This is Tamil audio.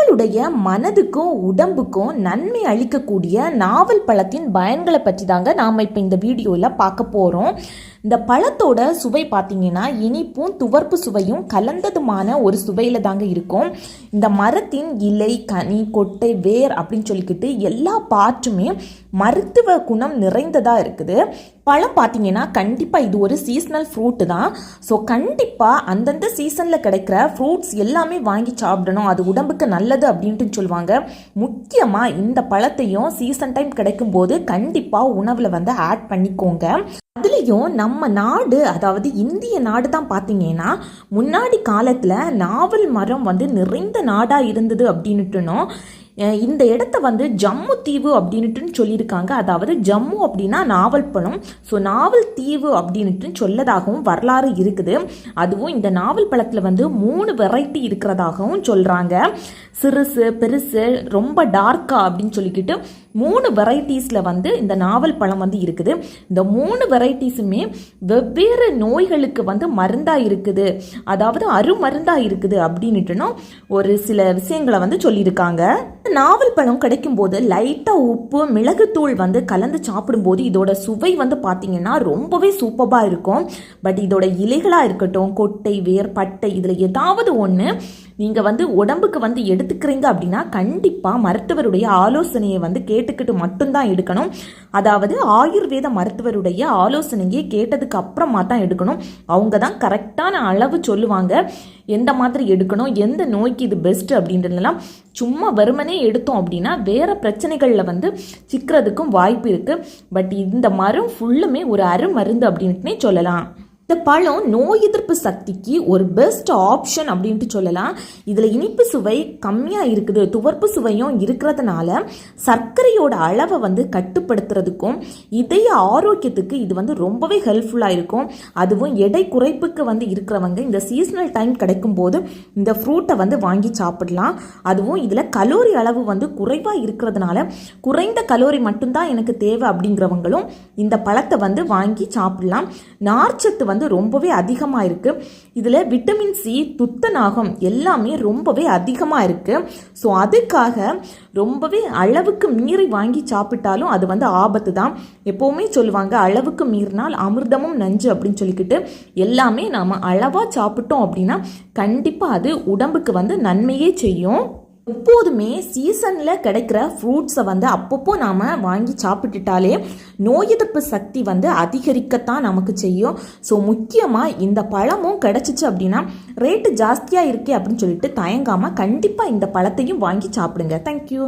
நம்மளுடைய மனதுக்கும் உடம்புக்கும் நன்மை அளிக்கக்கூடிய நாவல் பழத்தின் பயன்களை பற்றி தாங்க நாம் இப்போ இந்த வீடியோவில் பார்க்க போகிறோம் இந்த பழத்தோட சுவை பார்த்தீங்கன்னா இனிப்பும் துவர்ப்பு சுவையும் கலந்ததுமான ஒரு சுவையில் தாங்க இருக்கும். இந்த மரத்தின் இலை கனி கொட்டை வேர் அப்படின்னு சொல்லிக்கிட்டு எல்லா பாட்டுமே மருத்துவ குணம் நிறைந்ததாக இருக்குது. பழம் பார்த்தீங்கன்னா கண்டிப்பாக இது ஒரு சீசனல் ஃப்ரூட்டு தான். ஸோ கண்டிப்பாக அந்தந்த சீசனில் கிடைக்கிற ஃப்ரூட்ஸ் எல்லாமே வாங்கி சாப்பிடணும். அது உடம்புக்கு நல்லது அப்படின்ட்டு சொல்லுவாங்க. முக்கியமாக இந்த பழத்தையும் சீசன் டைம் கிடைக்கும்போது கண்டிப்பாக உணவில் வந்து ஆட் பண்ணிக்கோங்க. அதுலேயும் நம்ம நாடு அதாவது இந்திய நாடு தான் பார்த்தீங்கன்னா முன்னாடி காலத்தில் நாவல் மரம் வந்து நிறைந்த நாடாக இருந்தது அப்படின்னுட்டுனோம். இந்த இடத்த வந்து ஜம்மு தீவு அப்படின்ட்டு சொல்லியிருக்காங்க. அதாவது ஜம்மு அப்படின்னா நாவல் பழம். ஸோ நாவல் தீவு அப்படின்ட்டு சொல்லதாகவும் வரலாறு இருக்குது. அதுவும் இந்த நாவல் பழத்தில் வந்து மூணு வெரைட்டி இருக்கிறதாகவும் சொல்கிறாங்க சிறுசு பெருசு ரொம்ப டார்க்கா அப்படின்னு சொல்லிக்கிட்டு மூணு வெரைட்டிஸில் வந்து இந்த நாவல் பழம் வந்து இருக்குது. இந்த மூணு வெரைட்டிஸுமே வெவ்வேறு நோய்களுக்கு வந்து மருந்தாக இருக்குது. அதாவது அருமருந்தாக இருக்குது அப்படின்னுட்டுனும் ஒரு சில விஷயங்களை வந்து சொல்லியிருக்காங்க. நாவல் பழம் கிடைக்கும்போது லைட்டாக உப்பு மிளகுத்தூள் வந்து கலந்து சாப்பிடும்போது இதோட சுவை வந்து பார்த்தீங்கன்னா ரொம்பவே சூப்பராக இருக்கும். பட் இதோட இலைகளாக இருக்கட்டும் கொட்டை வேர் பட்டை இதில் ஏதாவது ஒன்று நீங்கள் வந்து உடம்புக்கு வந்து எடுத்துக்கிறீங்க அப்படின்னா கண்டிப்பாக மருத்துவருடைய ஆலோசனையை வந்து கேட்டுக்கிட்டு மட்டும்தான் எடுக்கணும். அதாவது ஆயுர்வேத மருத்துவருடைய ஆலோசனையை கேட்டதுக்கு அப்புறமா தான் எடுக்கணும். அவங்க தான் கரெக்டான அளவு சொல்லுவாங்க. எந்த மாதிரி எடுக்கணும்? எந்த நோய்க்கு இது பெஸ்ட் அப்படின்றதுலாம் சும்மா வெறுமனே எடுத்தோம் அப்படின்னா வேற பிரச்சனைகளில் வந்து சிக்கிறதுக்கும் வாய்ப்பு இருக்குது பட் இந்த மரம் ஃபுல்லுமே ஒரு அருமருந்து அப்படின்ட்டுனே சொல்லலாம். இந்த பழம் நோய் எதிர்ப்பு சக்திக்கு ஒரு பெஸ்ட் ஆப்ஷன் அப்படின்ட்டு சொல்லலாம். இதில் இனிப்பு சுவை கம்மியாக இருக்குது துவர்ப்பு சுவையும் இருக்கிறதுனால சர்க்கரையோட அளவை வந்து கட்டுப்படுத்துறதுக்கும் இதய ஆரோக்கியத்துக்கு இது வந்து ரொம்பவே ஹெல்ப்ஃபுல்லாக இருக்கும். அதுவும் எடை குறைப்புக்கு வந்து இருக்கிறவங்க இந்த சீசனல் டைம் கிடைக்கும் போது இந்த ஃப்ரூட்டை வந்து வாங்கி சாப்பிடலாம். அதுவும் இதில் கலோரி அளவு வந்து குறைவாக இருக்கிறதுனால குறைந்த கலோரி மட்டும்தான் எனக்கு தேவை அப்படிங்கிறவங்களும் இந்த பழத்தை வந்து வாங்கி சாப்பிடலாம். நார்ச்சத்து வந்து வந்து ரொம்பவே அதிகமாக இருக்குது இதில் விட்டமின் சி துத்தநாகம் எல்லாமே ரொம்பவே அதிகமாக இருக்குது ஸோ அதுக்காக ரொம்பவே அளவுக்கு மீறி வாங்கி சாப்பிட்டாலும் அது வந்து ஆபத்து தான். எப்போவுமே சொல்லுவாங்க அளவுக்கு மீறினால் அமிர்தமும் நஞ்சு அப்படின்னு சொல்லிக்கிட்டு எல்லாமே நாம் அளவாக சாப்பிட்டோம் அப்படின்னா கண்டிப்பாக அது உடம்புக்கு வந்து நன்மையே செய்யும். எப்போதுமே சீசனில் கிடைக்கிற ஃப்ரூட்ஸை வந்து அப்பப்போ நாம் வாங்கி சாப்பிட்டுட்டாலே நோய் எதிர்ப்பு சக்தி வந்து அதிகரிக்கத்தான் நமக்கு செய்யும். ஸோ முக்கியமாக இந்த பழமும் கிடச்சிச்சு அப்படின்னா ரேட்டு ஜாஸ்தியாக இருக்கே அப்படின்னு சொல்லிட்டு தயங்காமல் கண்டிப்பாக இந்த பழத்தையும் வாங்கி சாப்பிடுங்க. தேங்க்யூ